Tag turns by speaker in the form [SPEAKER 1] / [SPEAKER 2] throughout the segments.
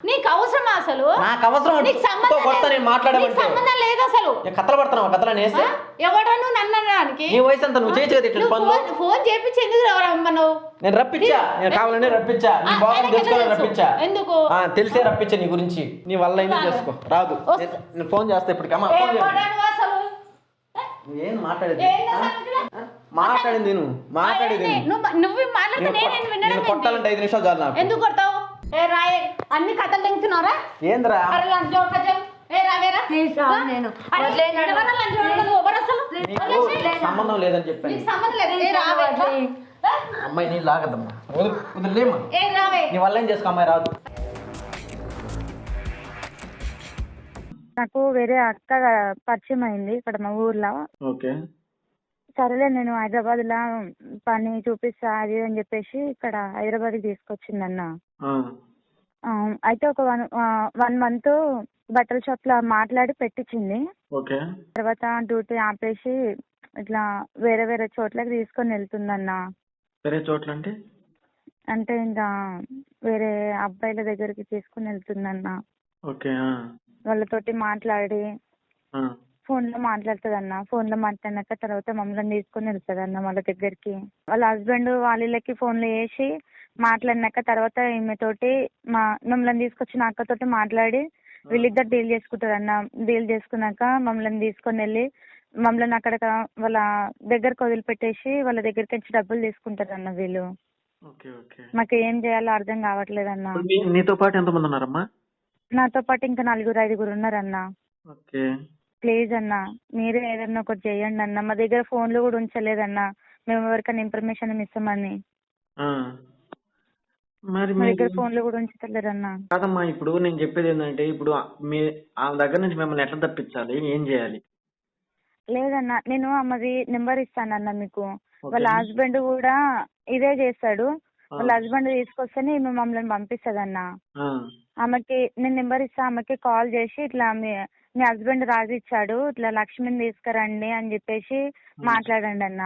[SPEAKER 1] నీకు అవసరమా అసలు
[SPEAKER 2] నాకు అవసరం
[SPEAKER 1] నీకు సంబంధం లేదు.
[SPEAKER 2] నేను మాట్లాడమంటే
[SPEAKER 1] నీకు సంబంధం లేదు అసలు
[SPEAKER 2] నేను కథలు పడుతున్నావు కథలు వేస్తే
[SPEAKER 1] ఆ? ఎవడో నువ్వు నన్ను అనడానికి
[SPEAKER 2] నీ వయసు అంత నువ్వు చేయొచ్చు కదా ఇట్లా
[SPEAKER 1] నువ్వు
[SPEAKER 2] పనులు
[SPEAKER 1] ఫోన్ ఫోన్ చేపించి ఎందుకు రమ్మా నువ్వు
[SPEAKER 2] నేను రప్పించా నేను కావాలని రప్పించా నీ
[SPEAKER 1] ఆ,
[SPEAKER 2] బాగా
[SPEAKER 1] ఆయనకి
[SPEAKER 2] తెలుసుకోవాలని
[SPEAKER 1] తెలుసు.
[SPEAKER 2] రప్పించా
[SPEAKER 1] ఎందుకు?
[SPEAKER 2] ఆ, తెలిసే రప్పించా నీ గురించి నీ వల్ల అయినా
[SPEAKER 1] రాదు.
[SPEAKER 2] చేసుకో రాదు
[SPEAKER 1] వస్తా.
[SPEAKER 2] నేను- నేను ఫోన్ చేస్తా అమ్మ
[SPEAKER 1] ఏ
[SPEAKER 2] ఫోన్ చేయి.
[SPEAKER 1] ఎవడో నువ్వు అసలు
[SPEAKER 2] ఏం మాట్లాడేది
[SPEAKER 1] ఏంది
[SPEAKER 2] ఆ?
[SPEAKER 1] అసలు ఇక్కడ?
[SPEAKER 2] ఆ? మాట్లాడింది నువ్వు మాట్లాడేది? నువ్వు.
[SPEAKER 1] నువ్వు నువ్వు మాట్లాడితే
[SPEAKER 2] నేను
[SPEAKER 1] నేను
[SPEAKER 2] కొట్ట-
[SPEAKER 1] వినడం
[SPEAKER 2] నేను
[SPEAKER 1] ఏంటి?
[SPEAKER 2] కొట్టాలంటే ఐదు నిమిషాలు చాలు నాకు
[SPEAKER 1] ఎందుకు కొడతావు ఏ రాయే అన్ని కథలు తెంగుతున్నారా
[SPEAKER 2] ఏందిరా?
[SPEAKER 1] అరే లంచ్ జోకజం ఏ రావేరా
[SPEAKER 3] నేను.
[SPEAKER 2] సంబంధం లేదని చెప్పాను
[SPEAKER 1] నీకు సంబంధం లేదు. ఏ
[SPEAKER 3] ప్లీజ్
[SPEAKER 1] రావే
[SPEAKER 3] వదిలేయ్.
[SPEAKER 1] ఏ?
[SPEAKER 2] అమ్మాయి నీ లాగద్దమ్మా. వదిలి వదిలేమ్మా.
[SPEAKER 1] ఏ రావే?
[SPEAKER 2] నీ వల్ల ఏం చేసుకో అమ్మాయి రాదు.
[SPEAKER 4] నాకు వేరే అక్క పరిచయం అయింది ఇక్కడ మా ఊర్లో.
[SPEAKER 2] ఓకే.
[SPEAKER 4] సరేలే నేను హైదరాబాద్లో పని చూపిస్తా అది అని చెప్పేసి ఇక్కడ హైదరాబాద్కి తీసుకొచ్చింది అన్న ఆ, అయితే ఒక వన్ వన్ మంత్ బట్టల షాప్లో మాట్లాడి పెట్టించింది.
[SPEAKER 2] ఓకే.
[SPEAKER 4] తర్వాత డ్యూటీ ఆపేసి ఇట్లా వేరే వేరే చోట్లకి తీసుకొని వెళ్తుందన్న.
[SPEAKER 2] వేరే చోట్ల అంటే
[SPEAKER 4] అంటే ఇంకా వేరే అబ్బాయిల దగ్గరికి తీసుకొని వెళ్తుందన్న.
[SPEAKER 2] ఓకే
[SPEAKER 4] వాళ్ళతోటి మాట్లాడి ఫోన్లో మాట్లాడుతుంది అన్న ఫోన్లో మాట్లాడినాక తర్వాత మమ్మల్ని తీసుకొని వెళ్తుంది అన్న వాళ్ళ దగ్గరికి. వాళ్ళ హస్బెండ్ వాళ్ళకి ఫోన్లో చేసి మాట్లాడినాక తర్వాత ఈమె తోటి మా మమ్మల్ని తీసుకొచ్చిన అక్కతోటి మాట్లాడి వీళ్ళిద్దరు డీల్ చేసుకుంటారు అన్న డీల్ చేసుకున్నాక మమ్మల్ని తీసుకొని వెళ్ళి మమ్మల్ని అక్కడ వాళ్ళ దగ్గరకు వదిలిపెట్టేసి వాళ్ళ దగ్గరికి వచ్చి డబ్బులు తీసుకుంటారు అన్న వీళ్ళు మాకు ఏం చేయాలో అర్థం కావట్లేదు అన్న
[SPEAKER 2] నీతో పాటు ఎంతమంది ఉన్నారమ్మా?
[SPEAKER 4] నాతో పాటు ఇంకా నలుగురు ఐదుగురు ఉన్నారన్న. ప్లీజ్ అన్న మీరే ఏదన్నా ఒకటి చేయండి అన్న. మా దగ్గర ఫోన్లు కూడా ఉంచలేదన్న. మేము ఎవరికైనా ఇన్ఫర్మేషన్ ఇస్తామని.
[SPEAKER 2] మరి
[SPEAKER 4] మా దగ్గర ఫోన్లు కూడా ఉంచుతలేరన్న.
[SPEAKER 2] కాదమ్మా ఇప్పుడు నేను చెప్పేది ఏంటంటే ఇప్పుడు మీ ఆ దగ్గర నుంచి మిమ్మల్ని ఎట్లా తప్పించాలి? ఏం చేయాలి?
[SPEAKER 4] లేదన్న నేను ఆమెది నెంబర్ ఇస్తానన్న మీకు. వాళ్ళ హస్బెండ్ కూడా ఇదే చేస్తాడు. వాళ్ళ హస్బెండ్ తీసుకొస్తేనే ఈమె మమ్మల్ని పంపిస్తుంది అన్న
[SPEAKER 2] ఆ,
[SPEAKER 4] ఆమెకి నేను నెంబర్ ఇస్తా ఆమెకి కాల్ చేసి ఇట్లా మీ మీ హస్బెండ్ రాజు ఇచ్చాడు ఇట్లా లక్ష్మిని తీసుకురండి అని చెప్పేసి మాట్లాడండి అన్న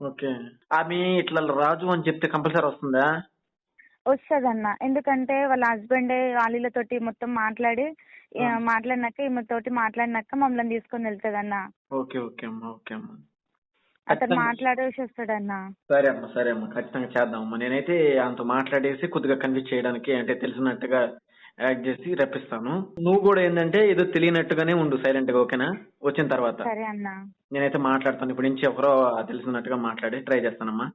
[SPEAKER 2] ఓకే. ఆమె ఇట్లా రాజు అని చెప్తే కంపల్సరీ వస్తుందా?
[SPEAKER 4] వస్తుందన్న. ఎందుకంటే వాళ్ళ హస్బెండ్ వాళ్ళతోటి మొత్తం మాట్లాడి మాట్లాడినాక ఈమె తోటి మాట్లాడినాక మమ్మల్ని తీసుకొని వెళ్తాదన్న.
[SPEAKER 2] ఓకే ఓకే అమ్మా ఓకే అమ్మా.
[SPEAKER 4] అతను మాట్లాడేసి వస్తాడన్న
[SPEAKER 2] సరే అమ్మా సరే అమ్మా. ఖచ్చితంగా చేద్దామమ్మా నేనైతే అంత మాట్లాడేసి కొద్దిగా కన్విన్స్ చేయడానికి అంటే తెలిసినట్టుగా యాక్ట్ చేసి రప్పిస్తాను. నువ్వు కూడా ఏంటంటే ఏదో తెలియనట్టుగానే ఉండు సైలెంట్గా ఓకేనా? వచ్చిన తర్వాత.
[SPEAKER 4] సరే అన్న.
[SPEAKER 2] నేనైతే మాట్లాడతాను. ఇప్పుడు నుంచి ఎవరో తెలిసినట్టుగా మాట్లాడి ట్రై చేస్తానమ్మా.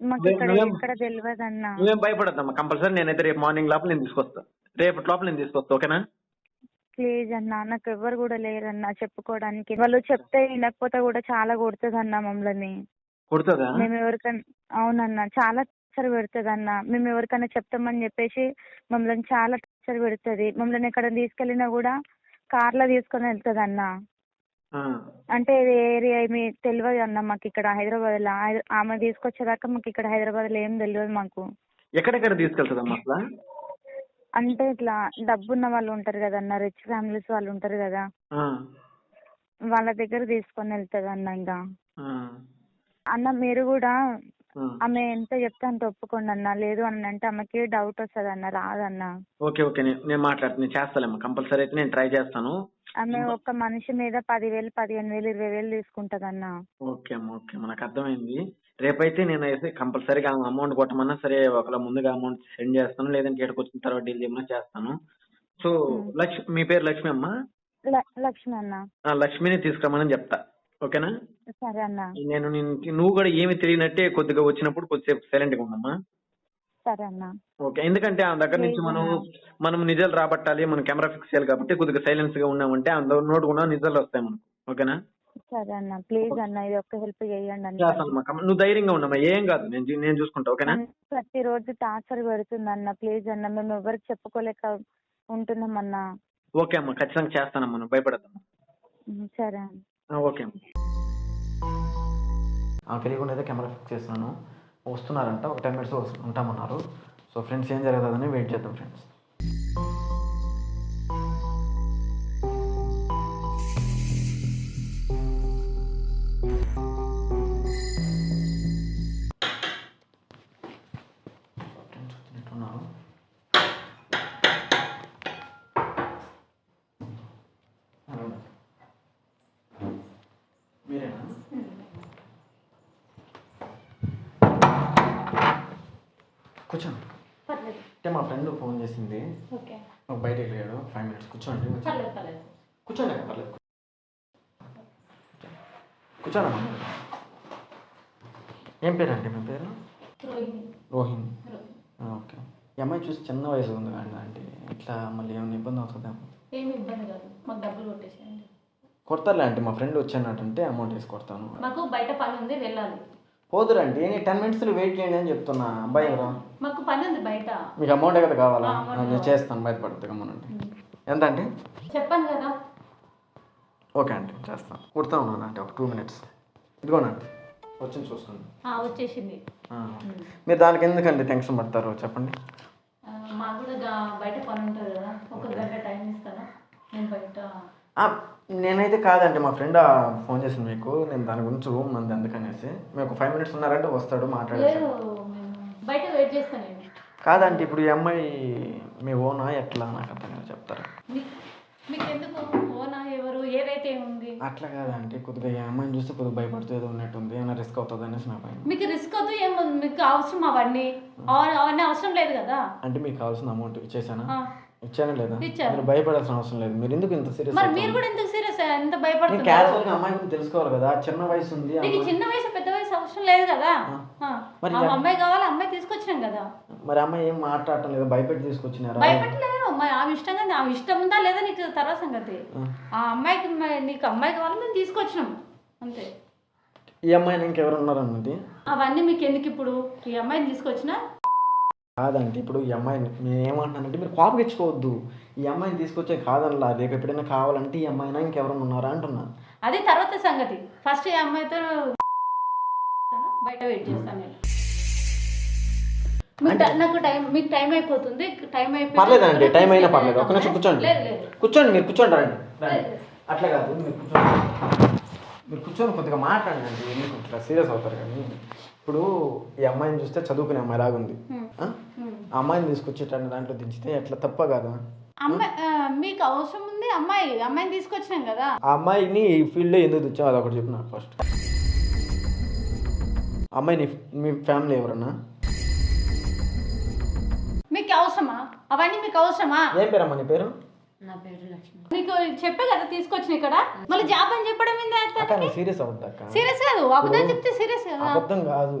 [SPEAKER 4] మాకు ఇక్కడ
[SPEAKER 2] నువ్వేం-
[SPEAKER 4] ఎక్కడ తెలియదు అన్న
[SPEAKER 2] నువ్వేం భయపడద్దమ్మా. కంపల్సరీ నేనైతే రేపు మార్నింగ్ లోపల నేను తీసుకొస్తా. రేపటి లోపల నేను తీసుకొస్తా ఓకేనా?
[SPEAKER 4] ప్లీజ్ అన్న నాకు ఎవరు కూడా లేరన్న చెప్పుకోవడానికి. వాళ్ళు చెప్తే వినకపోతే కూడా చాలా కొడుతుంది అన్న మమ్మల్ని.
[SPEAKER 2] కొడుతుందా?
[SPEAKER 4] మేము ఎవరికైనా అవునన్న చాలా టార్చర్ పెడుతుంది అన్న మేము ఎవరికైనా చెప్తామని చెప్పేసి మమ్మల్ని చాలా టార్చర్ పెడుతుంది. మమ్మల్ని ఎక్కడ తీసుకెళ్ళినా కూడా కార్లో తీసుకొని వెళ్తుంది అన్న అంటే ఏరియా ఏమి తెలియదు అన్న మాకు ఇక్కడ హైదరాబాద్లో ఆమె తీసుకొచ్చేదాకా మాకు ఇక్కడ హైదరాబాద్లో ఏం తెలియదు మాకు.
[SPEAKER 2] ఎక్కడెక్కడ తీసుకెళ్తుందమ్మా అసలు?
[SPEAKER 4] అంటే ఇట్లా డబ్బున్న వాళ్ళు ఉంటారు కదా అన్న రిచ్ ఫ్యామిలీస్ వాళ్ళు ఉంటారు కదా. వాళ్ళ దగ్గర తీసుకొని వెళ్తుంది అన్న ఇంకా అన్న మీరు కూడా. ఆమె ఎంత చెప్తే అంత ఒప్పుకోండి అన్న. లేదు అని అంటే ఆమెకి డౌట్ వస్తుంది అన్న రాదన్న.
[SPEAKER 2] Okay okay. నేను నేను మాట్లాడుతాను నేను చేస్తాలేమ్మా కంపల్సరీ అయితే నేను ట్రై చేస్తాను.
[SPEAKER 4] ఆమె ఒక్క మనిషి మీద పదివేలు పదిహేను వేలు ఇరవై వేలు తీసుకుంటది అన్న
[SPEAKER 2] ఓకే అమ్మా ఓకే అమ్మా. నాకు అర్థమైంది. రేపైతే నేను అయితే కంపల్సరీగా అమౌంట్ కొట్టమన్నా సరే ఒకవేళ ముందుగా అమౌంట్ సెండ్ చేస్తాను లేదంటే ఇక్కడికి వచ్చిన తర్వాత డీల్ చేయమన్నా చేస్తాను. సో లక్ష్మి మీ పేరు లక్ష్మి అమ్మా?
[SPEAKER 4] లక్ష్మి అన్న.
[SPEAKER 2] లక్ష్మిని తీసుకురమ్మని చెప్తా. ఓకేనా?
[SPEAKER 4] సరే అన్న.
[SPEAKER 2] నేను నువ్వు కూడా ఏమి తెలియనట్టే కొద్దిగా వచ్చినప్పుడు కొద్దిసేపు సైలెంట్గా ఉండమ్మా.
[SPEAKER 4] సరే అన్న
[SPEAKER 2] ఓకే ఎందుకంటే ఆ దగ్గర నుంచి మనం మనం నిజాలు రాబట్టాలి మనం కెమెరా ఫిక్స్ చేయాలి కాబట్టి కొద్దిగా సైలెన్స్గా ఉన్నామంటే అందులో నోటు కూడా నిజాలు వస్తాయి మనకు. ఓకేనా?
[SPEAKER 4] సరే అన్న ప్లీజ్ అన్న ఇది ఒక్క హెల్ప్ చేయండి అన్న.
[SPEAKER 2] నువ్వు ధైర్యంగా ఉండమ్మా ఏం కాదు నేను నేను చూసుకుంటా ఓకేనా?
[SPEAKER 4] ప్రతిరోజు టార్చర్ పెడుతుంది అన్న ప్లీజ్ అన్న. మేము ఎవరికి చెప్పుకోలేక ఉంటున్నాం అన్న.
[SPEAKER 2] ఓకే అమ్మా ఖచ్చితంగా చేస్తానమ్మా నువ్వు భయపడద్దమ్మా
[SPEAKER 4] సరే అన్న.
[SPEAKER 2] ఆ, ఓకే తెలియకుండా అయితే కెమెరా ఫిక్స్ చేస్తున్నాను. వస్తున్నారంట. ఒక టెన్ మినిట్స్ ఉంటామన్నారు. సో ఫ్రెండ్స్ ఏం జరుగుతుందని వెయిట్ చేద్దాం ఫ్రెండ్స్. మా ఫ్రెండ్ ఫోన్ చేసింది.
[SPEAKER 1] ఓకే.
[SPEAKER 2] బయట వెళ్ళాడు ఫైవ్ మినిట్స్ కూర్చోండి.
[SPEAKER 1] పర్లేదు పర్లేదు.
[SPEAKER 2] కూర్చోండి అక్క, పర్లేదు. కూర్చోండి ఏం పేరు అండి మీ పేరు?
[SPEAKER 1] రోహిణి.
[SPEAKER 2] రోహిణి.
[SPEAKER 1] రోహిణి.
[SPEAKER 2] ఆ, ఓకే. ఈ అమ్మాయి చూసి చిన్న వయసు ఉంది కానీ అంటే ఇట్లా మళ్ళీ ఏమైనా ఇబ్బంది అవుతుందా
[SPEAKER 1] ఏమి ఇబ్బంది కాదు. మాకు డబ్బులు కొట్టేసేయండి.
[SPEAKER 2] కొడతారులే అంటే మా ఫ్రెండ్ వచ్చానంటే అమౌంట్ వేసి కొడతాను.
[SPEAKER 1] మాకు బయట పని ఉంది వెళ్ళాలి.
[SPEAKER 2] పోదురండి నేను టెన్ మినిట్స్ వెయిట్ చేయండి అని చెప్తున్నా. అబ్బాయి ఎవరు?
[SPEAKER 1] మాకు పని ఉంది బయట.
[SPEAKER 2] మీకు అమౌంట్ కదా కావాలా? నేను చేస్తాను బయటపడుతుంది అమౌంట్ ఎంత అండి
[SPEAKER 1] చెప్పాను కదా.
[SPEAKER 2] ఓకే అండి చేస్తాను. కుడతా ఉన్నాను అంటే ఒక టూ మినిట్స్ ఇదిగోనండి. వచ్చి చూసుకోండి.
[SPEAKER 1] ఆ, వచ్చేసింది.
[SPEAKER 2] ఆ, మీరు దానికి ఎందుకండి టెన్షన్ పడతారు చెప్పండి.
[SPEAKER 1] మాకు కూడా బయట పని ఉంటుంది కదా. ఒక గంట టైం ఇస్తారా? నేను బయట
[SPEAKER 2] నేనైతే కాదండి మా ఫ్రెండ్ ఫోన్ చేసింది మీకు. నేను దాని గురించి రూమ్ మంది అందుకనేసి. మీకు ఒక ఫైవ్ మినిట్స్ ఉన్నారంటే వస్తాడు మాట్లాడేసి.
[SPEAKER 1] మేము బయట వెయిట్ చేస్తాను నేను.
[SPEAKER 2] కాదండి ఇప్పుడు ఈ అమ్మాయి మీ ఓనా ఎట్లా? నాకు అర్థం కాదు చెప్తారా?
[SPEAKER 1] ఎందుకు ఓనా ఎవరు? ఏదైతే ఉంది?
[SPEAKER 2] అట్లా కాదండి కొద్దిగా ఈ అమ్మాయిని చూస్తే కొద్దిగా భయపడుతూ ఏదో ఉన్నట్టుంది ఏమైనా రిస్క్ అవుతుంది అనేసి నా పైన.
[SPEAKER 1] మీకు రిస్క్ వద్దు ఏం. మీకు అవసరం అవన్నీ? అవ- అవన్నీ అవసరం లేదు కదా?
[SPEAKER 2] అంటే మీకు కావాల్సిన అమౌంట్ ఇచ్చేసానా. ఇచ్చానా లేదా?
[SPEAKER 1] ఇచ్చారు.
[SPEAKER 2] మీరు భయపడాల్సిన అవసరం లేదు. మీరు ఎందుకు ఇంత సీరియస్
[SPEAKER 1] మరి మీరు కూడా ఎందుకు సీరియస్ ఎంత
[SPEAKER 2] నేను
[SPEAKER 1] భయపడుతున్నారు
[SPEAKER 2] క్యాజువల్గా అమ్మాయి గురించి తెలుసుకోవాలి కదా. చిన్న వయసు ఉంది
[SPEAKER 1] నీకు
[SPEAKER 2] అమ్మాయి-
[SPEAKER 1] చిన్న వయసు పెద్ద వయసు అవసరం లేదు కదా? ఆ.
[SPEAKER 2] మరి
[SPEAKER 1] ఆ అమ్మాయి కావాలి అమ్మాయి తీసుకొచ్చినాం కదా?
[SPEAKER 2] మరి అమ్మాయి ఏం మాట్లాడటం లేదు? భయపెట్టి తీసుకొచ్చినారా?
[SPEAKER 1] భయపెట్టలేదు. అమ్మాయి ఆమె ఇష్టంగా. ఆమె ఇష్టం ఉందా లేదా నీకు తర్వాత సంగతి. ఆ అమ్మాయికి మ- నీకు అమ్మాయి కావాలి మేము తీసుకొచ్చినాం. అంతే.
[SPEAKER 2] ఈ అమ్మాయిని ఇంకెవరు ఉన్నారన్నది?
[SPEAKER 1] అవన్నీ మీకు ఎందుకు ఇప్పుడు? ఈ అమ్మాయిని తీసుకొచ్చినా
[SPEAKER 2] కాదండి. ఇప్పుడు ఈ అమ్మాయిని నేను ఏమంటున్నానంటే మీరు కోపగించుకోవద్దు ఈ అమ్మాయిని తీసుకొచ్చే కాదనలా. రేపు ఎప్పుడైనా కావాలంటే ఈ అమ్మాయినా ఇంకెవరైనా ఉన్నారా అంటున్నా.
[SPEAKER 1] అది తర్వాత సంగతి. ఫస్ట్ ఈ అమ్మాయితో బయట వెయిట్ చేస్తాను నేను. మీకు ట- నాకు టైం మీకు టైం అయిపోతుంది. టైం అయిపోయింది.
[SPEAKER 2] పర్లేదండి. టైం అయినా పర్లేదు. ఒక నిమిషం కూర్చోండి.
[SPEAKER 1] లేదు లేదు.
[SPEAKER 2] కూర్చోండి మీరు కూర్చోండి రండి. రండి. అట్లా కాదు మీరు కూర్చోండి. మీరు కూర్చొని కొద్దిగా మాట్లాడండి. ఎందుకు ఇట్లా సీరియస్ అవుతారు కానీ ఇప్పుడు ఈ అమ్మాయిని చూస్తే చదువుకునే అమ్మాయి లాగుంది. ఆ? అమ్మాయిని తీసుకొచ్చేటన్ని దాంట్లో దించితే ఎట్లా తప్ప కదా?
[SPEAKER 1] అమ్మాయి మీకు అవసరం ఉంది అమ్మాయి అమ్మాయిని తీసుకొచ్చినాం కదా.
[SPEAKER 2] ఆ అమ్మాయిని ఈ ఫీల్డ్లో ఎందుకు తెచ్చావు అది ఒకటి చెప్పు నాకు ఫస్ట్ అమ్మాయిని మీ ఫ్యామిలీ ఎవరన్నా?
[SPEAKER 1] మీకు అవసరమా? అవన్నీ మీకు అవసరమా?
[SPEAKER 2] ఏం పేరమ్మా నీ పేరు?
[SPEAKER 1] నా పేరు లక్ష్మి. నీకు చెప్పే కదా తీసుకొచ్చిన ఇక్కడ? మళ్ళీ జాబ్ అని చెప్పడం
[SPEAKER 2] నువ్వు సీరియస్ అక్క.
[SPEAKER 1] సీరియస్ కాదు అబద్ధం చెప్తే సీరియస్ కదా?
[SPEAKER 2] అబద్ధం కాదు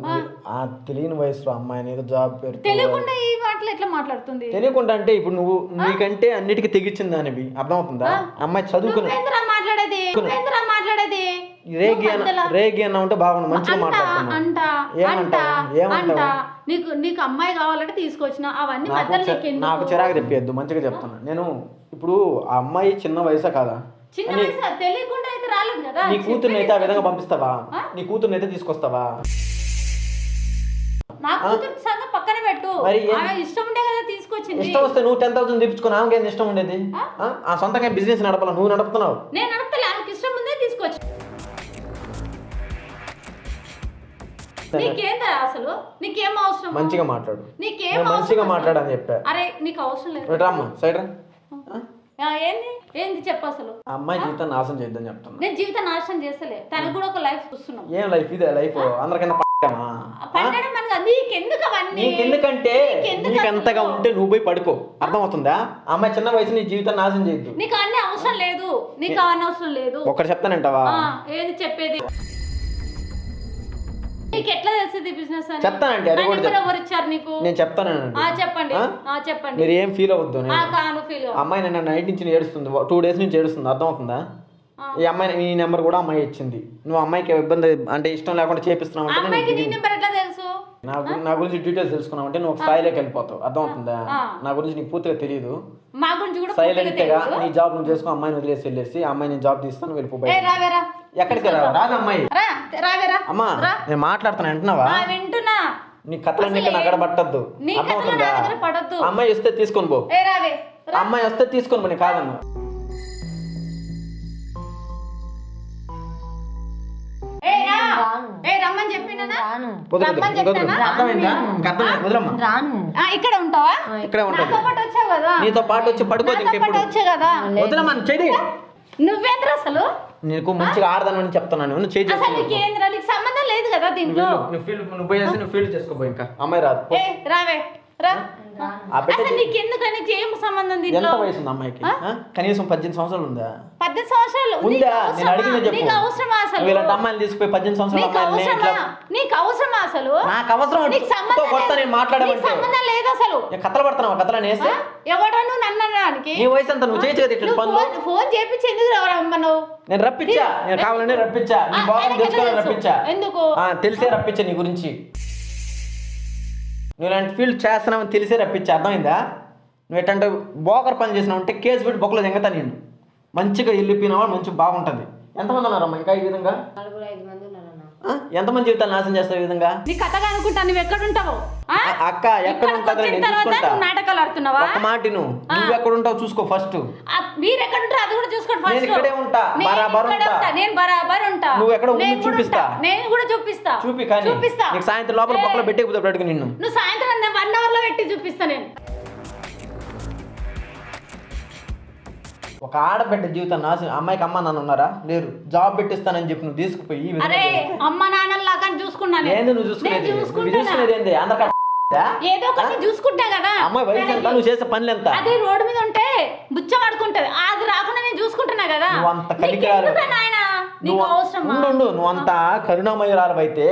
[SPEAKER 2] ఆ. తెలియని వయసులో అమ్మాయిని ఏదో జాబ్ పేరు
[SPEAKER 1] తెలియకుండా ఈ మాటలు ఎట్లా మాట్లాడుతుంది?
[SPEAKER 2] తెలియకుండా అంటే ఇప్పుడు నువ్వు నీకంటే అన్నిటికీ తెగించింది దానివి అర్థమవుతుందా? అమ్మాయి చదువుకుని
[SPEAKER 1] మాట్లాడేది? మాట్లాడేది?
[SPEAKER 2] రేగి రేగి అన్న ఉంటే బాగుండు మంచిగా మాట్లాడుతున్నా
[SPEAKER 1] అంట అంట అంట. నీకు నీకు అమ్మాయి కావాలంటే తీసుకొచ్చిన అవన్నీ?
[SPEAKER 2] నాకు చిరాకు తెప్పియద్దు మంచిగా చెప్తున్నా. నేను ఇప్పుడు ఆ అమ్మాయి చిన్న వయసా కాదా?
[SPEAKER 1] చిన్న వయసు? తెలియకుండా అయితే రాలేదు కదా?
[SPEAKER 2] నీ కూతుర్ని అయితే ఆ విధంగా పంపిస్తావా? నీ కూతుర్ని అయితే తీసుకొస్తావా?
[SPEAKER 1] నా కూతురు సంగతి పక్కన పెట్టు.
[SPEAKER 2] మరి ఏం-
[SPEAKER 1] ఆమె ఇష్టం ఉండే కదా తీసుకొచ్చింది.
[SPEAKER 2] ఇష్టం వస్తే నువ్వు టెన్ థౌసండ్ తెప్పించుకుని ఆమెకి ఏంది ఇష్టం ఉండేది? ఆ? ఆ? సొంతంగా బిజినెస్ నడపాల? నువ్వు నడుపుతున్నావు?
[SPEAKER 1] నేను నడపలే ఆమెకి ఇష్టం ఉందే తీసుకొచ్చి. నీకేందా అసలు? నీకేం అవసరం
[SPEAKER 2] మంచిగా మాట్లాడు.
[SPEAKER 1] నీకేం
[SPEAKER 2] నేను మంచిగా
[SPEAKER 1] అవసరం
[SPEAKER 2] మాట్లాడని చెప్పా.
[SPEAKER 1] అరే నీకు అవసరం లేదు.
[SPEAKER 2] ఇటు రమ్మా సైడ్ రా.
[SPEAKER 1] ఏంది? ఏంది చెప్పు అసలు?
[SPEAKER 2] అమ్మాయి జీవితాన్ని నాశనం చేద్దని చెప్తున్నా.
[SPEAKER 1] నేను జీవితం నాశనం చేస్తలే. తనకు కూడా ఒక లైఫ్ చూస్తున్నాం.
[SPEAKER 2] ఏం లైఫ్ ఇదే? లైఫ్ అందరికన్నా
[SPEAKER 1] పండడం మనకు నీకెందుకు అవన్నీ?
[SPEAKER 2] నీకెందుకంటే
[SPEAKER 1] నీకెందుకు
[SPEAKER 2] నీకు అంతగా
[SPEAKER 1] అసలు?
[SPEAKER 2] ఉంటే నువ్వు పోయి పడుకో. అర్థమవుతుందా? అమ్మాయి చిన్న వయసు నీ జీవితాన్ని నాశనం చేయొద్దు.
[SPEAKER 1] నీకు అన్ని అవసరం లేదు. నీకు అవన్నీ అవసరం లేదు.
[SPEAKER 2] ఒకటి చెప్తానంటావా?
[SPEAKER 1] ఏది చెప్పేది? నీకు ఎట్లా తెలిసింది బిజినెస్ అని
[SPEAKER 2] చెప్తానండి, అది
[SPEAKER 1] నా
[SPEAKER 2] కూడా
[SPEAKER 1] నెంబర్ ఎవరు ఇచ్చారు నీకు?
[SPEAKER 2] నేను చెప్తానండి
[SPEAKER 1] ఆ చెప్పండి.
[SPEAKER 2] ఆ?
[SPEAKER 1] ఆ చెప్పండి.
[SPEAKER 2] మీరు ఏం ఫీల్ అవ్వద్దు
[SPEAKER 1] ఆ
[SPEAKER 2] నేను
[SPEAKER 1] కాను ఫీల్
[SPEAKER 2] అమ్మాయి నన్ను నైట్ నుంచి ఏడుస్తుంది. టూ డేస్ నుంచి ఏడుస్తుంది. అర్థమవుతుందా? ఈ అమ్మాయి నీ నెంబర్ కూడా అమ్మాయి ఇచ్చింది. నువ్వు అమ్మాయికి ఇబ్బంది అంటే ఇష్టం లేకుండా చేపిస్తున్నావు అంటే నేను
[SPEAKER 1] అమ్మాయికి నీ
[SPEAKER 2] దిగింది.
[SPEAKER 1] నెంబర్ ఎట్లా తెలుసు?
[SPEAKER 2] నా గురించి నా గురించి డీటెయిల్స్ తెలుసుకున్నావు అంటే నువ్వు స్థాయిలోకి వెళ్ళిపోతావు. అర్థమవుతుందా. నా గురించి నీకు పూర్తిగా తెలియదు
[SPEAKER 1] మా గురించి కూడా
[SPEAKER 2] సైలెంట్
[SPEAKER 1] పూర్తిగా
[SPEAKER 2] గా. నీ జాబ్ నువ్వు చేసుకో అమ్మాయిని వదిలేసి వెళ్ళేసి ఆ అమ్మాయి నేను జాబ్ తీస్తాను వెళ్ళిపో.
[SPEAKER 1] రావేరా
[SPEAKER 2] ఎక్కడికి రా రాదు అమ్మాయి.
[SPEAKER 1] రా రావేరా
[SPEAKER 2] అమ్మా. నేను మాట్లాడుతాను వింటున్నావా?
[SPEAKER 1] వింటున్నా.
[SPEAKER 2] నీ కథలన్నీ పట్టద్దు
[SPEAKER 1] నీ నా
[SPEAKER 2] అర్థమవుతుందా?
[SPEAKER 1] దగ్గర.
[SPEAKER 2] ఆ అమ్మాయి వస్తే తీసుకొని పో.
[SPEAKER 1] రావే
[SPEAKER 2] అమ్మాయి వస్తే తీసుకొని పో నేను కాదన్నా.
[SPEAKER 1] రమ్మని చెప్పినా
[SPEAKER 3] రాను.
[SPEAKER 1] ఇక్కడ ఉంటావా?
[SPEAKER 2] ఇక్కడే
[SPEAKER 1] నాతో పాటు వచ్చావు కదా.
[SPEAKER 2] నీతో పాటు వచ్చి పడుకోదు ఇంకెప్పుడు
[SPEAKER 1] వచ్చావు కదా.
[SPEAKER 2] వదలమ్మా చెడి
[SPEAKER 1] నువ్వేంద్ర అసలు?
[SPEAKER 2] నీకు మంచిగా ఆడదానని చెప్తున్నాను నువ్వు చేయి
[SPEAKER 1] అసలు నీకు ఏంద్రా నీకు సంబంధం లేదు కదా దీంట్లో.
[SPEAKER 2] నువ్వు ఫీల్డ్ నువ్వు పోయేసి నువ్వు ఫీల్డ్ చేసుకోబో ఇంకా. అమ్మాయి రాదు.
[SPEAKER 1] రావే. రా. అసలు నీకు ఎందుకు నీకు ఏం సంబంధం
[SPEAKER 2] ఎంత వయసు ఉంది అమ్మాయికి? ఆ? కనీసం పద్దెనిమిది సంవత్సరాలు ఉందా?
[SPEAKER 1] పద్దెనిమిది సంవత్సరాలు
[SPEAKER 2] ఉందా. నేను
[SPEAKER 1] అవసరమా?
[SPEAKER 2] అడిగిందే చెప్పు.
[SPEAKER 1] నీకు అవసరమా అసలు?
[SPEAKER 2] అమ్మాయిని తీసుకుపోయి పద్దెనిమిది సంవత్సరాల
[SPEAKER 1] నీకు
[SPEAKER 2] అమ్మాయిని
[SPEAKER 1] అవసరమా?
[SPEAKER 2] ఇట్లా
[SPEAKER 1] నీకు అవసరమా అసలు?
[SPEAKER 2] నాకు అవసరం.
[SPEAKER 1] నీకు సంబంధం
[SPEAKER 2] కొత్త. నేను
[SPEAKER 1] నీకు
[SPEAKER 2] మాట్లాడమంటే
[SPEAKER 1] సంబంధం లేదు అసలు.
[SPEAKER 2] నేను కథలు పడుతున్నావు? కథలు అనేసి
[SPEAKER 1] ఆ? ఎవడో నువ్వు నన్ను అనడానికి?
[SPEAKER 2] నీ వయసు అంతా నువ్వు చేయొచ్చు కదా
[SPEAKER 1] ఫోన్ ఫోన్ చేపించి ఎందుకు
[SPEAKER 2] నేను రప్పించా. నేను కావాలని రప్పించా. నీ బాగా తెలుసుకోవాలని. రప్పించా.
[SPEAKER 1] ఎందుకు?
[SPEAKER 2] తెలిసే రప్పించా నీ గురించి. నువ్వు ఇలాంటి ఫీల్డ్ చేస్తున్నావని తెలిసే రప్పించి అర్థమైందా? నువ్వు ఎట్టంటే బోకర్ పని చేసినావు అంటే కేసు పెట్టి బొక్కలో దింగతా నేను. మంచిగా వెళ్ళిపోయినావా మంచిగా బాగుంటుంది. ఎంతమంది ఉన్నారమ్మా ఇంకా ఈ విధంగా? ఎంతమంది జీవితాలు నాశనం చేస్తావు ఈ విధంగా?
[SPEAKER 1] నీ కథగా అనుకుంటా నువ్వు ఎక్కడ ఉంటావు
[SPEAKER 2] అక్క ఎక్కడ నేను చూసుకుంటా.
[SPEAKER 1] నువ్వు నాటకాలు ఆడుతున్నావా?
[SPEAKER 2] ఒక్క మాట నువ్వు నువ్వు ఎక్కడ ఉంటావు చూసుకో ఫస్ట్.
[SPEAKER 1] ఆ, మీరు ఎక్కడ ఉంటారు అది కూడా చూసుకోండి ఫస్ట్
[SPEAKER 2] నేను ఇక్కడే ఉంటా, బరాబర్ ఉంటా.
[SPEAKER 1] నేను బరాబర్ ఉంటా.
[SPEAKER 2] నువ్వు ఎక్కడ ఉండి చూపిస్తా.
[SPEAKER 1] నేను కూడా చూపిస్తా.
[SPEAKER 2] చూపి కానీ.
[SPEAKER 1] చూపిస్తా.
[SPEAKER 2] నీకు సాయంత్రం లోపల బొక్కలో పెట్టే పెట్టుకు నిన్ను?
[SPEAKER 1] నువ్వు సాయంత్రం వన్ అవర్లో పెట్టి చూపిస్తా నేను.
[SPEAKER 2] ఒక ఆడబిడ్డ జీవితం నాశనం అమ్మాయికి అమ్మ నాన్న ఉన్నారా? లేరు. జాబ్ పెట్టిస్తానని చెప్పి నువ్వు తీసుకుపోయి ఈ విధంగా
[SPEAKER 1] అరే
[SPEAKER 2] చేస్తే.
[SPEAKER 1] అమ్మ నాన్నలాగా చూసుకున్నాను.
[SPEAKER 2] ఏంది నువ్వు చూసుకునేది?
[SPEAKER 1] నేను
[SPEAKER 2] నువ్వు
[SPEAKER 1] చూసుకుంటున్నా.
[SPEAKER 2] చూసుకునేది ఏంది? అందరికీ
[SPEAKER 1] ఏదో ఒకటి చూసుకుంటా కదా.
[SPEAKER 2] అమ్మాయి వయసు ఎంత? నువ్వు చేసే పనులు ఎంత?
[SPEAKER 1] అది రోడ్డు మీద ఉంటే బుచ్చ పడుకుంటది. అది రాకుండా నేను చూసుకుంటున్నా కదా.
[SPEAKER 2] నువ్వు అంత కలికిరాలు.
[SPEAKER 1] నాయనా? నీకు
[SPEAKER 2] నువ్వు
[SPEAKER 1] అవసరమా?
[SPEAKER 2] ఉండు ఉండు, నువ్వు అంత కరుణామయురాలు అయితే.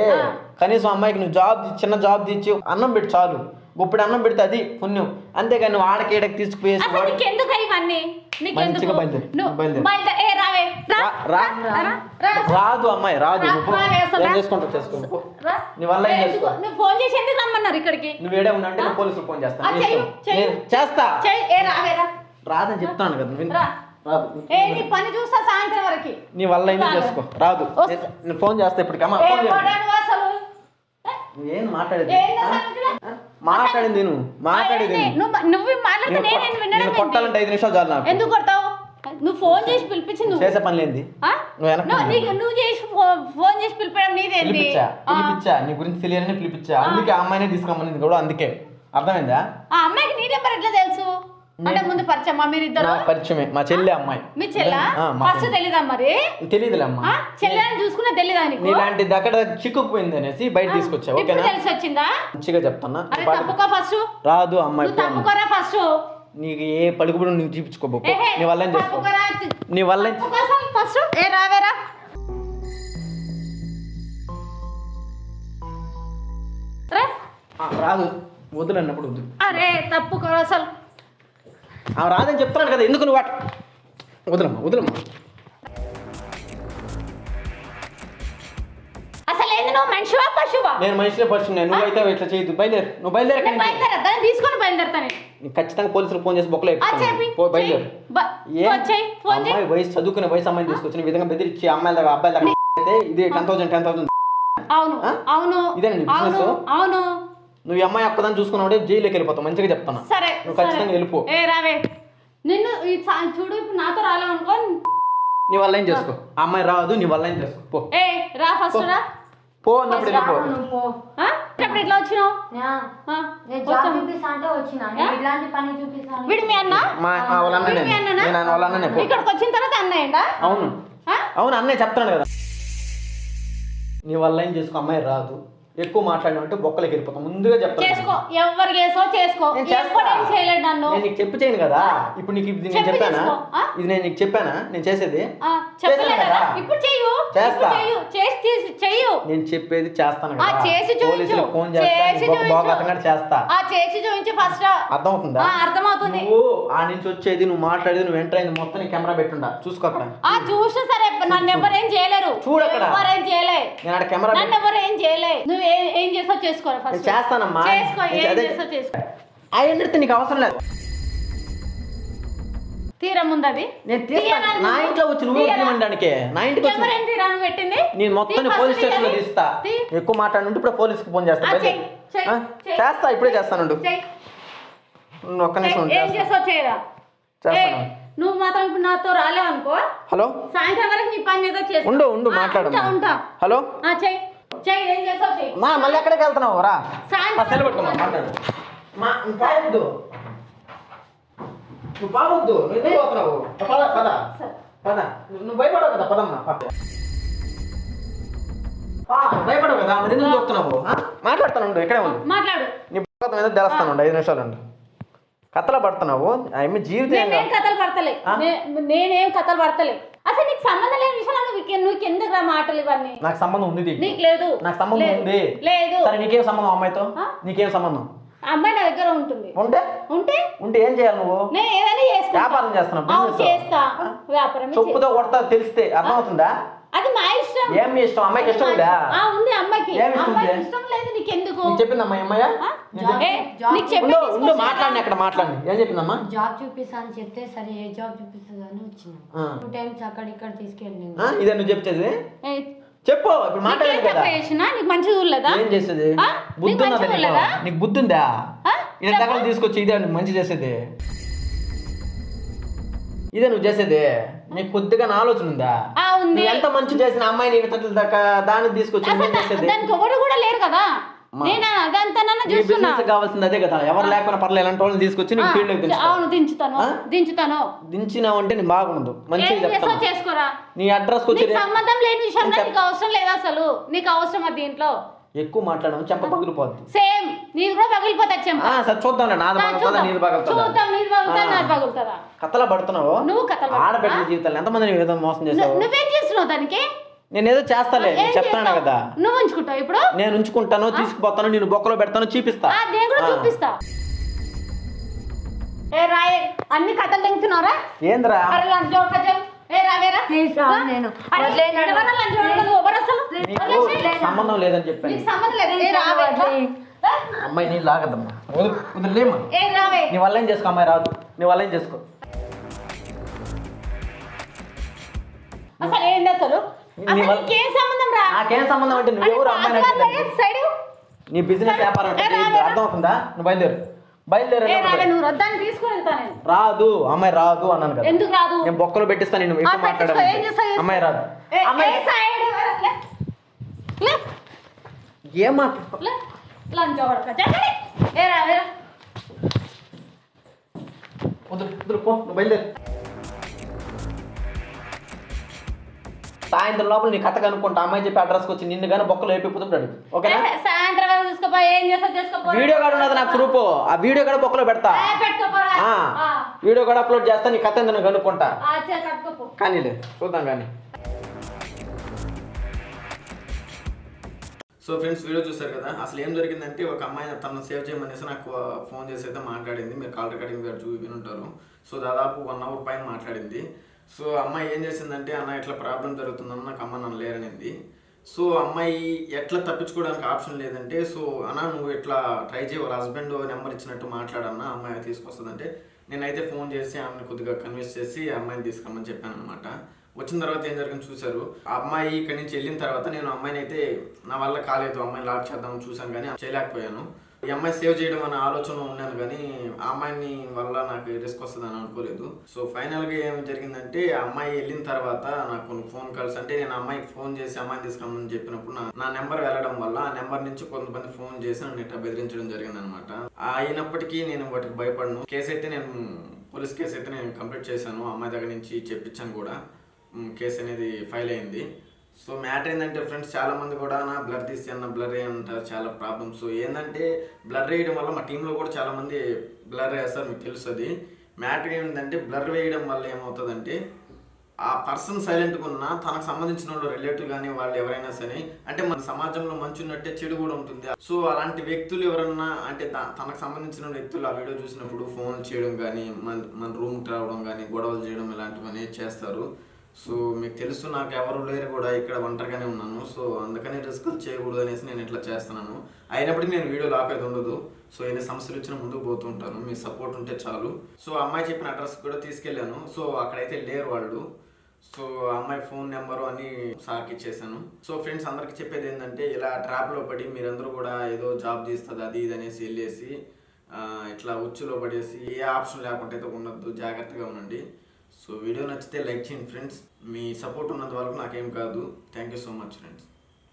[SPEAKER 2] కనీసం అమ్మాయికి నువ్వు జాబ్ చిన్న జాబ్ తెచ్చి అన్నం పెట్టి చాలు. గుప్పుడు అన్నం పెడితే అది పుణ్యం. అంతేగాని నువ్వు ఆడకి ఈడకి తీసుకుపోయేసి
[SPEAKER 1] అసలు
[SPEAKER 2] వాడు-
[SPEAKER 1] నీకెందుకు ఇవన్నీ నీకెందుకు
[SPEAKER 2] మంచిగా బయలుదేరు.
[SPEAKER 1] నువ్వు
[SPEAKER 2] బయలుదేరు.
[SPEAKER 1] బయలుదేరు. ఏ రావే రా
[SPEAKER 2] రా, రా.
[SPEAKER 1] రా, రా.
[SPEAKER 2] రాదు అమ్మాయి రాదు
[SPEAKER 1] రా,
[SPEAKER 2] నువ్వు పో.
[SPEAKER 1] రావే అసలు
[SPEAKER 2] ఏం
[SPEAKER 1] రా.
[SPEAKER 2] చేసుకుంటావు చేసుకో పో.
[SPEAKER 1] రా.
[SPEAKER 2] నీ వల్ల ఏం
[SPEAKER 1] ఎందుకు?
[SPEAKER 2] చేసుకో
[SPEAKER 1] నువ్వు ఫోన్ చేసి ఎందుకు రమ్మన్నారు ఇక్కడికి
[SPEAKER 2] నువ్వు ఏడే ఉన్నా అంటే నేను పోలీసులకు ఫోన్
[SPEAKER 1] ఆ,
[SPEAKER 2] చేస్తాను నీ
[SPEAKER 1] చెయ్యి,
[SPEAKER 2] ఇష్టం.
[SPEAKER 1] చెయ్యి.
[SPEAKER 2] నేను చేస్తా
[SPEAKER 1] చెయ్, ఏ రావే రా
[SPEAKER 2] రాదని చెప్తాను కదా నువ్వు విను.
[SPEAKER 1] రా.
[SPEAKER 2] రాదు
[SPEAKER 1] ఏ నీ పని చూస్తా సాయంత్రం వరకు
[SPEAKER 2] నీ వల్ల ఏం. చేసుకో రాదు
[SPEAKER 1] వస్తా.
[SPEAKER 2] నేను- నేను ఫోన్ చేస్తా ఇప్పటికి అమ్మ
[SPEAKER 1] ఏ
[SPEAKER 2] ఫోన్ చేయి. నువ్వేం మాట్లాడేది? మాట్లాడింది నువ్వు మాట్లాడేది? నువ్వు.
[SPEAKER 1] మాట్లాడితే
[SPEAKER 2] నేను
[SPEAKER 1] నేను
[SPEAKER 2] నేను? కొట్టాలంటే ఐదు నిమిషాలు చాలు నాకు.
[SPEAKER 1] ఎందుకు కొడతావు? నువ్వు ఫోన్ చేసి పిలిపించింది నువ్వు
[SPEAKER 2] చేసే పని లేనిది.
[SPEAKER 1] ఆ?
[SPEAKER 2] నువ్వు
[SPEAKER 1] చేసి ఫోన్ చేసి పిలిపడం నీదేంది?
[SPEAKER 2] పిలిపించా. పిలిపించా. నీ గురించి తెలియాలని పిలిపించా. అందుకే ఆ అమ్మాయినే తీసుకురమ్మనింది కూడా అందుకే. అర్థమైందా?
[SPEAKER 1] ఆ అమ్మాయికి నీ నెంబర్ ఎట్లా తెలుసు? అంటే ముందు పరిచయమా? మీరిద్దరు?
[SPEAKER 2] నా పరిచయమే. మా చెల్లి అమ్మాయి.
[SPEAKER 1] మీ చెల్లా? ఫస్ట్. తెలీదా మరి?
[SPEAKER 2] తెలియదులే అమ్మా.
[SPEAKER 1] ఆ? చెల్లెని చూసుకునే తెలీదా నీకు?
[SPEAKER 2] నీలాంటిది అక్కడ చిక్కుకుపోయింది అనేసి బయట తీసుకొచ్చా ఓకేనా?
[SPEAKER 1] తెలిసి వచ్చిందా?
[SPEAKER 2] మంచిగా చెప్తానా
[SPEAKER 1] అరే తప్పుకో ఫస్ట్.
[SPEAKER 2] రాదు అమ్మాయి
[SPEAKER 1] తప్పుకోరా ఫస్ట్.
[SPEAKER 2] నీకు ఏ పలుకుబడి నువ్వు చూపించుకోబోకు నీ వల్ల ఏం చేసుకో
[SPEAKER 1] తప్పుకోరా.
[SPEAKER 2] నీ వల్ల
[SPEAKER 1] ఫస్ట్. ఏ రావేరా. రా.
[SPEAKER 2] ఆ, రాదు. వద్దులు అన్నప్పుడు వద్దు
[SPEAKER 1] అరే తప్పుకోరా అసలు.
[SPEAKER 2] ఆ రాదని చెప్తున్నాను కదా ఎందుకు నువ్వు వాట్ వదలమ్మా వదలమ్మా.
[SPEAKER 1] అసలు ఏంది నువ్వు మనిషివా పశువా?
[SPEAKER 2] నేను మనిషినే పరిచయం నేను. నువ్వైతే ఇట్లా చేయొద్దు. బయలుదేరు. నువ్వు బయలుదేరు
[SPEAKER 1] నేను తీసుకొని బయలుదేరుతా నేను.
[SPEAKER 2] నీకు ఖచ్చితంగా పోలీసులు ఫోన్ చేసి బొక్కలు
[SPEAKER 1] ఆ, చెప్పి
[SPEAKER 2] ఎక్కుతాను. పో బయలుదేరు.
[SPEAKER 1] బ- ఫోన్ చేయి ఫోన్ చేయి.
[SPEAKER 2] అమ్మాయి వయసు చదువుకునే వయసు అమ్మాయిని తీసుకొచ్చిన ఈ విధంగా బెదిరించి అమ్మాయిల దగ్గర అబ్బాయిల దగ్గర అయితే ఇది టెన్ థౌసండ్ టెన్ థౌసండ్
[SPEAKER 1] అవును
[SPEAKER 2] ఆ?
[SPEAKER 1] అవును
[SPEAKER 2] ఇదేనా నీ
[SPEAKER 1] అవును
[SPEAKER 2] business?
[SPEAKER 1] అవును.
[SPEAKER 2] నువ్వు అమ్మాయి ఒక్కదాన్ని చూసుకున్నావు జైలుకి వెళ్ళిపోతావు మంచిగా చెప్తాను
[SPEAKER 1] సరే
[SPEAKER 2] నువ్వు. ఖచ్చితంగా వెళ్ళిపో.
[SPEAKER 1] ఏ రావే. నిన్ను ఈ సా- చూడు ఇప్పుడు నాతో రాలేవు అనుకో
[SPEAKER 2] నీ వల్ల ఏం చేసుకో? ఆ అమ్మాయి రాదు నీ వల్ల ఏం చేసుకో? పో.
[SPEAKER 1] ఏ రా ఫస్ట్ రా.
[SPEAKER 2] పో అన్నప్పుడు వెళ్ళిపో.
[SPEAKER 1] ఆ? ఇప్పుడు ఎట్లా వచ్చినావు? ఆ? వచ్చాం.
[SPEAKER 3] చూపిస్తా అంటే వచ్చిన. నేను ఇలాంటి పని చూపిస్తాను.
[SPEAKER 1] వీడు మీ అన్న?
[SPEAKER 2] మా మా వాళ్ళ అన్ననే
[SPEAKER 1] మీ అన్ననా?
[SPEAKER 2] నేను ఆయన వాళ్ళ అన్ననే పో.
[SPEAKER 1] ఇక్కడికి వచ్చిన తర్వాత అన్నయ్యండా
[SPEAKER 2] అవును? అవును అన్నయ్య చెప్తాను కదా. నీ వల్ల ఏం చేసుకో? అమ్మాయి రాదు. ఎక్కువ మాట్లాడినా అంటే బొక్కలకి వెళ్ళిపోతాం. ముందుగా చెప్తాను
[SPEAKER 1] చేసుకో. ఎవరు చేసుకో చేసుకో.
[SPEAKER 2] నేను
[SPEAKER 1] చేయలేడు నన్ను?
[SPEAKER 2] నేను నీకు చెప్పి చేయను కదా? ఇప్పుడు నీకు ఇది నేను
[SPEAKER 1] చెప్పి
[SPEAKER 2] చెప్పానా?
[SPEAKER 1] చేసుకో, ఆ?
[SPEAKER 2] ఇది నేను నీకు చెప్పానా? నేను చేసేది?
[SPEAKER 1] ఆ, చెప్పలే
[SPEAKER 2] చేశాను
[SPEAKER 1] కదా.
[SPEAKER 2] కదా.
[SPEAKER 1] ఇప్పుడు చెయ్యు.
[SPEAKER 2] చేస్తా.
[SPEAKER 1] ఇప్పుడు చెయ్యు. చేసి తీసి చెయ్యు.
[SPEAKER 2] నేను చెప్పేది చేస్తాను
[SPEAKER 1] ఆ,
[SPEAKER 2] కదా
[SPEAKER 1] చేసి చూపించు.
[SPEAKER 2] పోలీసులకు ఫోన్
[SPEAKER 1] చేసి
[SPEAKER 2] చేస్తా
[SPEAKER 1] చూపించు.
[SPEAKER 2] బాగా చేస్తా.
[SPEAKER 1] ఆ చేసి చూపించి ఫస్ట్.
[SPEAKER 2] అర్థమవుతుందా?
[SPEAKER 1] ఆ, అర్థమవుతుంది.
[SPEAKER 2] నువ్వు ఆ నుంచి వచ్చేది నువ్వు మాట్లాడేది నువ్వు ఎంటర్ అయింది మొత్తం నీ కెమెరా పెట్టుండా? చూసుకో అక్కడ.
[SPEAKER 1] ఆ చూసిన సరే నన్ను ఎవరేం చేయలేరు.
[SPEAKER 2] చూడు అక్కడ.
[SPEAKER 1] ఎవరేం చేయలే.
[SPEAKER 2] నేను అక్కడ కెమెరా
[SPEAKER 1] నన్ను ఎవరు ఏం చేయలే. నువ్వు ఏం చేసావు చేసుకోరా ఫస్ట్
[SPEAKER 2] చేస్తానమ్మా.
[SPEAKER 1] చేసుకో ఏం
[SPEAKER 2] అదే-
[SPEAKER 1] చేసుకో.
[SPEAKER 2] నీకు అవసరం లేదు.
[SPEAKER 1] తీరం
[SPEAKER 2] నేను తీస్తాను నా ఇంట్లో వచ్చి నువ్వు తీయమండానికి నా ఇంటికి వచ్చి
[SPEAKER 1] ఎవరేం పెట్టింది?
[SPEAKER 2] నేను మొత్తం
[SPEAKER 1] తీ,
[SPEAKER 2] పోలీస్
[SPEAKER 1] first స్టేషన్లో.
[SPEAKER 2] తీస్తా.
[SPEAKER 1] తీ.
[SPEAKER 2] ఎక్కువ మాట్లాడుంటే ఇప్పుడు పోలీస్కి ఫోన్ చేస్తా.
[SPEAKER 1] ఆ,
[SPEAKER 2] బయలుదేరు.
[SPEAKER 1] చెయ్, చెయ్,
[SPEAKER 2] ఆ?
[SPEAKER 1] చెయ్.
[SPEAKER 2] చేస్తా ఇప్పుడే చేస్తానుండు
[SPEAKER 1] చెయ్,
[SPEAKER 2] నువ్వు ఒక్క నిమిషం
[SPEAKER 1] చెయ్.
[SPEAKER 2] ఉండు,
[SPEAKER 1] ఏం
[SPEAKER 2] చేస్తా.
[SPEAKER 1] చేసావు చేయరా?
[SPEAKER 2] చేస్తాను.
[SPEAKER 1] ఏయ్, నువ్వు మాత్రం ఇప్పుడు నాతో రాలేవు అనుకో
[SPEAKER 2] హలో?
[SPEAKER 1] సాయంత్రం వరకు నీ పని ఏదో చేస్తా.
[SPEAKER 2] ఉండు ఉండు
[SPEAKER 1] ఆ,
[SPEAKER 2] మాట్లాడు
[SPEAKER 1] ఉంటా ఉంటా.
[SPEAKER 2] హలో?
[SPEAKER 1] ఆ, చెయ్.
[SPEAKER 2] మా మళ్ళీ ఎక్కడికి వెళ్తున్నావు? రా.
[SPEAKER 1] సాయంత్రం.
[SPEAKER 2] మా సెల్ పట్టుకోమా మాట్లాడు. మా నువ్వు పావద్దు నువ్వు పావద్దు నువ్వు ఎందుకు పోతున్నావు? పద పద. పద. నువ్వు భయపడవు కదా పదమ్మా పద. ఆ, భయపడవు కదా మరి ఎందుకు? మాట్లాడతాను ఉండు ఇక్కడే ఉండు.
[SPEAKER 1] మాట్లాడు.
[SPEAKER 2] నీ ఏదో తెలుస్తాను ఐదు నిమిషాలు అండి కథలు పడుతున్నావు? ఆమె జీవితం ఏం
[SPEAKER 1] నేనేం. కథలు పడతలే. నే- నేనేం కథలు పడతలే. అసలు నీకు సంబంధం లేని విషయాలు నువ్వు నువ్వు ఎందుకు రా మాటలు ఇవన్నీ?
[SPEAKER 2] నాకు సంబంధం ఉంది దీనికి.
[SPEAKER 1] నీకు లేదు.
[SPEAKER 2] నాకు సంబంధం
[SPEAKER 1] లేదు.
[SPEAKER 2] ఉంది.
[SPEAKER 1] లేదు.
[SPEAKER 2] సరే నీకేం సంబంధం అమ్మాయితో?
[SPEAKER 1] ఆ?
[SPEAKER 2] నీకేం సంబంధం?
[SPEAKER 1] అమ్మాయి నా దగ్గర ఉంటుంది.
[SPEAKER 2] ఉంటే?
[SPEAKER 1] ఉంటే?
[SPEAKER 2] ఉంటే ఏం చేయాలి నువ్వు?
[SPEAKER 1] నేను ఏదైనా చేస్తా
[SPEAKER 2] వ్యాపారం చేస్తున్నావు,
[SPEAKER 1] అవును,
[SPEAKER 2] business.
[SPEAKER 1] చేస్తా? వ్యాపారం
[SPEAKER 2] చెప్పుతో కొడతా తెలిస్తే అర్థమవుతుందా?
[SPEAKER 1] అది మా ఇష్టం.
[SPEAKER 2] ఏం మీ ఇష్టం? అమ్మాయికి ఇష్టం ఉందా?
[SPEAKER 1] ఆ ఉంది అమ్మాయికి.
[SPEAKER 2] ఏమి ఇష్టం
[SPEAKER 1] అమ్మాయికి
[SPEAKER 2] ఉంది?
[SPEAKER 1] ఇష్టం లేదు నీకెందుకు?
[SPEAKER 2] చెప్పిందమ్మా అమ్మాయ? నీకు
[SPEAKER 1] చెప్పి
[SPEAKER 2] ఉండు మాట్లాడి అక్కడ మాట్లాడి ఏం చెప్పిందమ్మా?
[SPEAKER 3] జాబ్ చూపిస్తా అని చెప్తే సరే ఏ జాబ్ చూపిస్తుంది అని వచ్చినాం
[SPEAKER 2] ఆ.
[SPEAKER 3] టూ టైమ్స్ అక్కడ ఇక్కడ తీసుకెళ్ళింది
[SPEAKER 2] ఆ? ఇదే నువ్వు చెప్పు ఇప్పుడు
[SPEAKER 1] నీకేం
[SPEAKER 2] మాట్లాడలేదు కదా.
[SPEAKER 1] తప్పు చేసినా? నీకు మంచిగా చూడలేదా?
[SPEAKER 2] ఏం చేసేది?
[SPEAKER 1] ఆ?
[SPEAKER 2] బుద్ధి
[SPEAKER 1] నీకు
[SPEAKER 2] ఉన్నదా
[SPEAKER 1] మంచిగా
[SPEAKER 2] నీకు?
[SPEAKER 1] లేదా?
[SPEAKER 2] నీకు బుద్ధి ఉందా?
[SPEAKER 1] ఆ?
[SPEAKER 2] ఇదే దగ్గర తీసుకొచ్చి ఇదే మంచి చేసేది. ఇదే నువ్వు చేసేది? నీకు కొద్దిగా నా ఆలోచన ఉందా?
[SPEAKER 1] ఆ ఉంది.
[SPEAKER 2] నువ్వు ఎంత మంచి చేసిన అమ్మాయిని దాన్ని తీసుకొచ్చి
[SPEAKER 1] దానికి ఎవరు కూడా లేరు కదా. నేను అదంతానన్నా చూస్తున్నా.
[SPEAKER 2] బిజినెస్ కావాల్సింది అదే కదా. ఎవరు లేకపోయినా పర్లేదు ఇలాంటి వాళ్ళని తీసుకొచ్చి నీకు ఫీల్డ్.
[SPEAKER 1] అవును దించుతాను? దించుతాను.
[SPEAKER 2] దించినావు అంటే నేను బాగుండదు
[SPEAKER 1] ఏం
[SPEAKER 2] మంచిగా
[SPEAKER 1] చేస్తావు? చేసుకోరా.
[SPEAKER 2] నీ వచ్చి
[SPEAKER 1] నీకు సంబంధం లేని నీకు అవసరం లేదు అసలు. నీకు అవసరం దీంట్లో.
[SPEAKER 2] ఎక్కువ మాట్లాడము చెంప పగిలిపోద్ది.
[SPEAKER 1] సేమ్. నీది కూడా పగిలిపోతా చెంప.
[SPEAKER 2] ఆ, సరే చూద్దాం నాది
[SPEAKER 1] ఆ,
[SPEAKER 2] పగలుతుందా
[SPEAKER 1] చూద్దాం.
[SPEAKER 2] నీది పగలుతుందా?
[SPEAKER 1] చూద్దాం నీది పగులుతా
[SPEAKER 2] ఆ.
[SPEAKER 1] నాది పగులుతుందా?
[SPEAKER 2] కథలా పడుతున్నావు?
[SPEAKER 1] నువ్వు కథలు
[SPEAKER 2] జీవితాలు ఎంతమంది నీ విధంగా మోసం చేసావు?
[SPEAKER 1] నువ్వేం చేస్తున్నావు దానికి?
[SPEAKER 2] నేను ఏదో చేస్తాలే నేను చెప్తాను? కదా.
[SPEAKER 1] నువ్వు ఉంచుకుంటావు ఇప్పుడు?
[SPEAKER 2] నేను ఉంచుకుంటాను తీసుకుపోతాను నేను బొక్కలో పెడతాను చూపిస్తా.
[SPEAKER 1] నేను కూడా. చూపిస్తా. ఏ రాయే అన్ని కథలు తెంగుతున్నారా
[SPEAKER 2] ఏందిరా?
[SPEAKER 1] అరే లంచ్ ఏ రావేరా
[SPEAKER 3] నేను.
[SPEAKER 2] సంబంధం లేదని చెప్పాను.
[SPEAKER 1] నీకు సంబంధం లేదు. ఏ?
[SPEAKER 2] అమ్మాయి నీ లాగదమ్మా వదిలి వదిలేమ్మా.
[SPEAKER 1] ఏ రావే
[SPEAKER 2] నీ వల్ల ఏం చేసుకో అమ్మాయి రాదు. నీ వల్ల ఏం చేసుకో?
[SPEAKER 1] అసలు ఏంది అసలు? నీకేం సంబంధం రా?
[SPEAKER 2] నాకేం సంబంధం అంటే నువ్వెవరు అమ్మాయి అంటే
[SPEAKER 1] సైడ్?
[SPEAKER 2] నీ బిజినెస్ వ్యాపారం. అర్థమవుతుందా నువ్వు బయలుదేరు. బయలుదేరు రాదు అమ్మాయి రాదు అన్నాను కదా.
[SPEAKER 1] ఎందుకు రాదు?
[SPEAKER 2] నేను బొక్కలు పెట్టిస్తాను నేను ఎక్కువ మాట్లాడాను. అమ్మాయి రాదు.
[SPEAKER 1] ఏ,
[SPEAKER 2] అమ్మాయి
[SPEAKER 1] ఏ
[SPEAKER 2] మాట్లాడు పో బయలుదేరు. సాయంత్రం లోపల నీ కథ కనుక్కుంటా. అమ్మాయి చెప్పి అడ్రస్కి వచ్చి నిన్ను కానీ బొక్కలు వేపిపోతుంటాడు ఓకేనా?
[SPEAKER 1] ఏ, సాయంత్రం వరకు చూసుకోపో ఏం చేస్తావు చేసుకోపో.
[SPEAKER 2] వీడియో కూడా ఉన్నది నాకు ప్రూఫ్ ఆ వీడియో కూడా బొక్కలో పెడతా. వీడియో కూడా అప్లోడ్ చేస్తా నీ కథ నేను కనుక్కుంటా? కానీ లేదు చూద్దాం కానీ. సో ఫ్రెండ్స్ వీడియో చూసారు కదా? అసలు ఏం జరిగిందంటే ఒక అమ్మాయి తనను సేవ్ చేయమనేసి నాకు ఫోన్ చేసి అయితే మాట్లాడింది. మీరు కాల్ రికార్డింగ్ గారు చూపి ఉంటారు సో దాదాపు వన్ అవర్ పైన మాట్లాడింది. సో అమ్మాయి ఏం చేసిందంటే అన్న ఇట్లా ప్రాబ్లం జరుగుతుందన్న నాకు అమ్మ నన్ను లేరనింది. సో అమ్మాయి ఎట్లా తప్పించుకోవడానికి ఆప్షన్ లేదంటే సో అన్న నువ్వు ఇట్లా ట్రై చేయ వాళ్ళ హస్బెండ్ నెంబర్ ఇచ్చినట్టు మాట్లాడన్న అమ్మాయి తీసుకొస్తుందంటే. నేనైతే ఫోన్ చేసి ఆమెను కొద్దిగా కన్విన్స్ చేసి ఆ అమ్మాయిని తీసుకురమ్మని చెప్పాను అనమాట వచ్చిన తర్వాత ఏం జరిగింది చూశారు. ఆ అమ్మాయి ఇక్కడి నుంచి వెళ్ళిన తర్వాత నేను అమ్మాయిని అయితే నా వల్ల కాలేదు అమ్మాయిని లాక్ చేద్దాం చూసాను కానీ చేయలేకపోయాను. ఈ అమ్మాయి సేవ్ చేయడం అనే ఆలోచన ఉన్నాను కానీ ఆ అమ్మాయిని వల్ల నాకు రిస్క్ వస్తుందని అనుకోలేదు. సో ఫైనల్గా ఏం జరిగిందంటే ఆ అమ్మాయి వెళ్ళిన తర్వాత నాకు కొన్ని ఫోన్ కాల్స్ అంటే నేను అమ్మాయికి ఫోన్ చేసి అమ్మాయిని తీసుకురమ్మని చెప్పినప్పుడు నా నా నెంబర్ వెళ్ళడం వల్ల ఆ నెంబర్ నుంచి కొంతమంది ఫోన్ చేసి నన్ను ఇట్లా బెదిరించడం జరిగిందనమాట అయినప్పటికీ నేను వాటికి భయపడను. కేసు అయితే నేను పోలీస్ కేసు అయితే నేను కంప్లీట్ చేశాను. అమ్మాయి దగ్గర నుంచి చెప్పించాను కూడా. కేసు అనేది ఫైల్ అయింది. సో మ్యాటర్ ఏంటంటే ఫ్రెండ్స్ చాలా మంది కూడా నా బ్లర్ తీసి అన్న బ్లర్ అంటారు చాలా ప్రాబ్లమ్స్ ఏంటంటే బ్లర్ వేయడం వల్ల మా టీంలో కూడా చాలా మంది బ్లర్ వేస్తారు మీకు తెలుస్తుంది. మ్యాటర్ ఏంటంటే బ్లర్ వేయడం వల్ల ఏమవుతుందంటే ఆ పర్సన్ సైలెంట్గా ఉన్నా తనకు సంబంధించిన వాళ్ళు రిలేటివ్ కానీ వాళ్ళు ఎవరైనా సరే అంటే మన సమాజంలో మంచి ఉన్నట్టే చెడు కూడా ఉంటుంది. సో అలాంటి వ్యక్తులు ఎవరన్నా అంటే త- తనకు సంబంధించిన వ్యక్తులు ఆ వీడియో చూసినప్పుడు ఫోన్ చేయడం కానీ మన మన రూమ్కి రావడం కానీ గొడవలు చేయడం ఇలాంటివన్నీ చేస్తారు. సో మీకు తెలుసు నాకు ఎవరు లేరు కూడా ఇక్కడ ఒంటరిగానే ఉన్నాను. సో అందుకని రిస్క్ చేయకూడదు అనేసి నేను ఇట్లా చేస్తున్నాను. అయినప్పటికీ నేను వీడియోలు ఆపేది ఉండదు. సో ఎన్ని సమస్యలు వచ్చినా ముందుకు పోతూ ఉంటాను. మీ సపోర్ట్ ఉంటే చాలు. సో అమ్మాయి చెప్పిన అడ్రస్ కూడా తీసుకెళ్ళాను. సో అక్కడైతే లేరు వాళ్ళు. సో అమ్మాయి ఫోన్ నెంబరు అని సార్కి ఇచ్చేసాను. సో ఫ్రెండ్స్ అందరికి చెప్పేది ఏంటంటే ఇలా ట్రాప్లో పడి మీరందరూ కూడా ఏదో జాబ్ చేస్తుంది అది ఇది అనేసి వెళ్ళేసి ఇట్లా ఉచ్చులో పడేసి ఏ ఆప్షన్ లేకుండా అయితే ఉండద్దు. జాగ్రత్తగా ఉండండి. సో వీడియో నచ్చితే లైక్ చేయండి ఫ్రెండ్స్. మీ సపోర్ట్ ఉన్నంత వరకు నాకేం కాదు. Thank you so much friends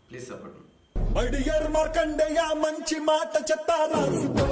[SPEAKER 2] please support మీ
[SPEAKER 5] మడియర్ మార్కండేయ మంచి మాట చెత్త రాసుకో